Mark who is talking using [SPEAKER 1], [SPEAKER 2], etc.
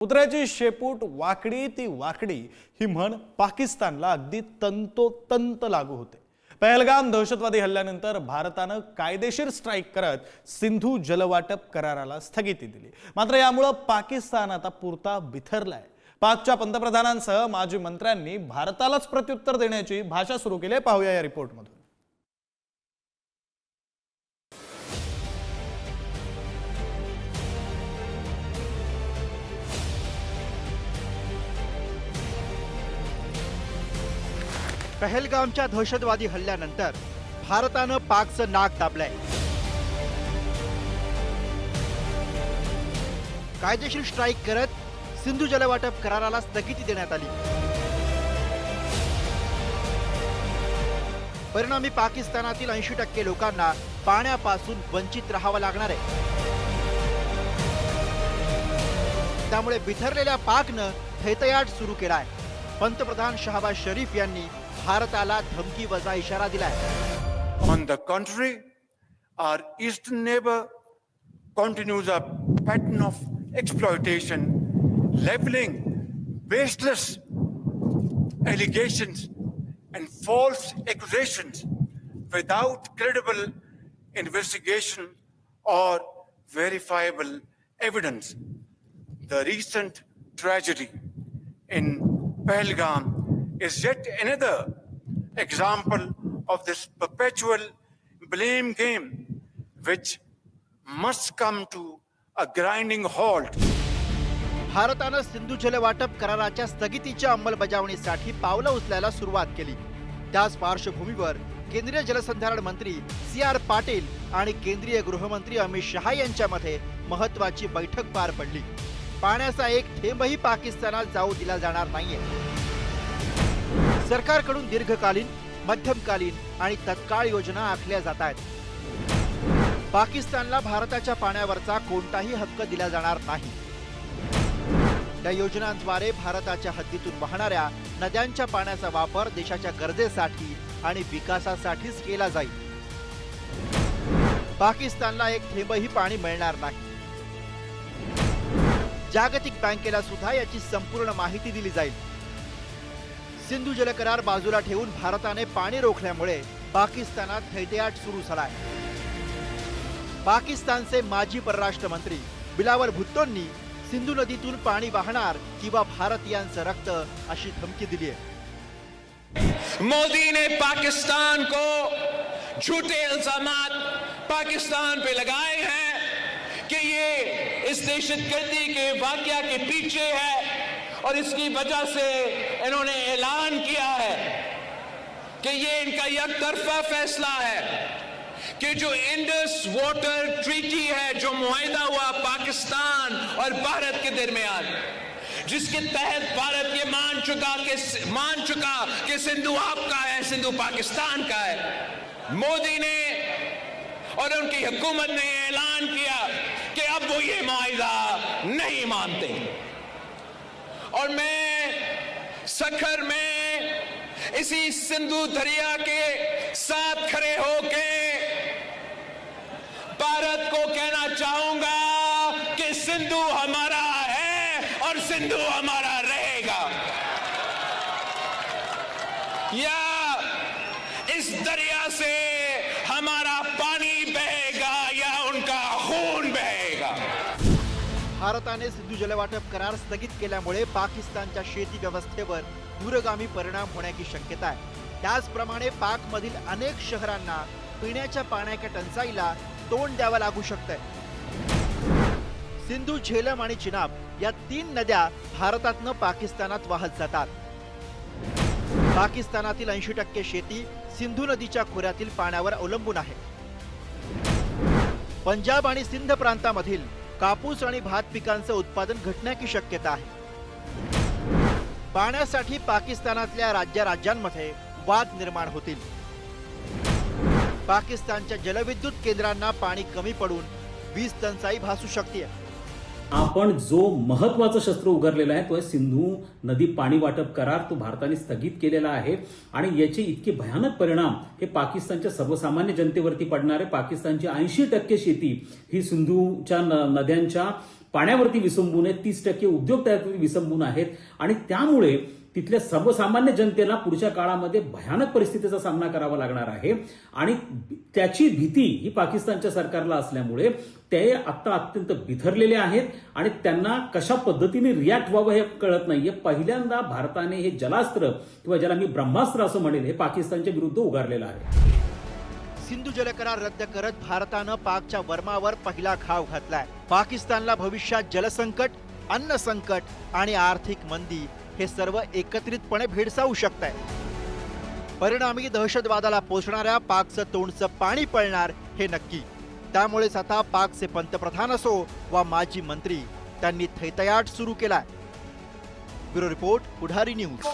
[SPEAKER 1] कुत्र्याची शेपूट वाकडी ती वाकडी ही म्हण पाकिस्तानला अगदी तंतोतंत लागू होते. पहलगाम दहशतवादी हल्ल्यानंतर भारतानं कायदेशीर स्ट्राईक करत सिंधू जलवाटप कराराला स्थगिती दिली. मात्र यामुळं पाकिस्तान आता पुरता बिथरलाय. पाकच्या पंतप्रधानांसह माजी मंत्र्यांनी भारतालाच प्रत्युत्तर देण्याची भाषा सुरू केली आहे. पाहूया या रिपोर्टमधून
[SPEAKER 2] पहलगामच्या दहशतवादी हल्ल्यानंतर भारतानं पाकचं नाक दाबलंय. कायदेशीर स्ट्राईक करत सिंधू जलवाटप कराराला स्थगिती देण्यात आली. परिणामी पाकिस्तानातील ऐंशी टक्के लोकांना पाण्यापासून वंचित राहावं लागणार आहे. त्यामुळे बिथरलेल्या पाकनं थैतयाट सुरू केलाय. पंतप्रधान शहाबाज शरीफ यांनी भारताला धमकी वजा इशारा दिलाय
[SPEAKER 3] On the contrary, our eastern neighbor continues a pattern of exploitation, leveling baseless allegations and false accusations without credible investigation or verifiable evidence. The recent tragedy in Pahalgam is yet another example of this perpetual blame game, which must come to a grinding halt.
[SPEAKER 2] भारतानं सिंधू जलवाटप कराराच्या स्थगितीच्या अंमलबजावणीसाठी पावलं उचलायला सुरुवात केली. त्याच पार्श्वभूमीवर केंद्रीय जलसंधारण मंत्री सी आर पाटील आणि केंद्रीय गृहमंत्री अमित शहा यांच्यामध्ये महत्वाची बैठक पार पडली. पाण्याचा एक थेंबही पाकिस्तानात जाऊ दिला जाणार नाहीये. सरकारकडून दीर्घकालीन मध्यमकालीन आणि तत्काळ योजना आखल्या जात आहेत. पाकिस्तानला भारताच्या पाण्यावरचा कोणताही हक्क दिला जाणार नाही. या योजनांद्वारे भारताच्या हद्दीतून वाहणाऱ्या नद्यांच्या पाण्याचा वापर देशाच्या गरजेसाठी आणि विकासासाठीच केला जाईल. पाकिस्तानला एक थेंबही पाणी मिळणार नाही. जागतिक बँकेला सुद्धा याची संपूर्ण माहिती दिली जाईल. सिंधू जलकरार बाजूला ठेवून भारताने पाणी रोखल्यामुळे पाकिस्तानात थैतेआट सुरू झालाय. पाकिस्तानचे माजी परराष्ट्र मंत्री बिलावल भुत्तोंनी सिंधू नदीतून पाणी वाहणार किंवा भारतीयांचं रक्त अशी धमकी दिली आहे.
[SPEAKER 4] मोदी ने पाकिस्तान को झूठे इल्जाम पाकिस्तान पे लगाए हैं कि ये इस दहशतगर्दी के वाकया के पीछे है। اور اس کی وجہ سے انہوں نے اعلان کیا ہے کہ یہ ان کا یک طرفہ فیصلہ ہے کہ جو انڈس واٹر ٹریٹی ہے جو معاہدہ ہوا پاکستان اور بھارت کے درمیان، جس کے تحت بھارت یہ مان چکا کہ مان چکا کہ سندھو آپ کا ہے، سندھو پاکستان کا ہے۔ مودی نے اور ان کی حکومت نے اعلان کیا کہ اب وہ یہ معاہدہ نہیں مانتے۔ میں، سکھر میں، اسی سندھو دریا کے ساتھ کھڑے ہو کے بھارت کو کہنا چاہوں گا کہ سندھو ہمارا ہے اور سندھو ہمارا رہے گا۔ یا اس دریا سے ہمارا
[SPEAKER 2] भारताने सिंधू जलवाटप करार स्थगित केल्यामुळे पाकिस्तानच्या शेती व्यवस्थेवर दूरगामी परिणाम होण्याची शक्यता आहे. त्याचप्रमाणे पाकमधील अनेक शहरांना पिण्याच्या पाण्याच्या टंचाईला तोंड द्यावं लागू शकतंय. सिंधू झेलम आणि चिनाब या तीन नद्या भारतातनं पाकिस्तानात वाहत जातात. पाकिस्तानातील ऐंशी टक्के शेती सिंधू नदीच्या खोऱ्यातील पाण्यावर अवलंबून आहे. पंजाब आणि सिंध प्रांतामधील कापूस आणि भात पिकांचं उत्पादन घटण्याची शक्यता आहे. पाण्यासाठी पाकिस्तानातल्या राज्य राज्यांमध्ये वाद निर्माण होतील. पाकिस्तानच्या जलविद्युत केंद्रांना पाणी कमी पडून वीज टंचाई भासू शकते
[SPEAKER 5] आपण जो महत्वाचं शस्त्र उगारलेलं आहे तो आहे सिंधू नदी पाणी वाटप करार. तो भारताने स्थगित केलेला आहे. आणि याचे इतके भयानक परिणाम हे पाकिस्तानच्या सर्वसामान्य जनतेवरती पडणारे पाकिस्तानची ऐंशी टक्के शेती ही सिंधूच्या न- नद्यांच्या पाण्यावरती विसंबून आहे. तीस टक्के उद्योग त्यावरती विसंबून आहेत. आणि त्यामुळे तिथल्या सर्वसामान्य जनतेला पुढच्या काळामध्ये भयानक परिस्थितीचा सामना करावा लागणार आहे. आणि त्याची भीती ही पाकिस्तानच्या सरकारला असल्यामुळे ते आता अत्यंत बिथरलेले आहेत आणि त्यांना कशा पद्धतीने रिॲक्ट व्हावं हे कळत नाहीये. पहिल्यांदा भारताने हे जलास्त्र किंवा ज्याला मी ब्रह्मास्त्र असं म्हणेल हे पाकिस्तानच्या विरुद्ध उगारलेलं आहे.
[SPEAKER 2] सिंधू जल करार रद्द करत भारतानं पाकच्या वर्मावर पहिला घाव घातलाय. पाकिस्तानला भविष्यात जलसंकट अन्न संकट आणि आर्थिक मंदी हे सर्व एकत्रितपणे भेडसावू शकत आहे परिणामी दहशतवादाला पोचणाऱ्या पाकचं तोंडचं पाणी पळणार हे नक्की. त्यामुळेच आता पाकचे पंतप्रधान असो वा माजी मंत्री त्यांनी थैतयाट सुरू केलाय. Bureau report Pudhari news.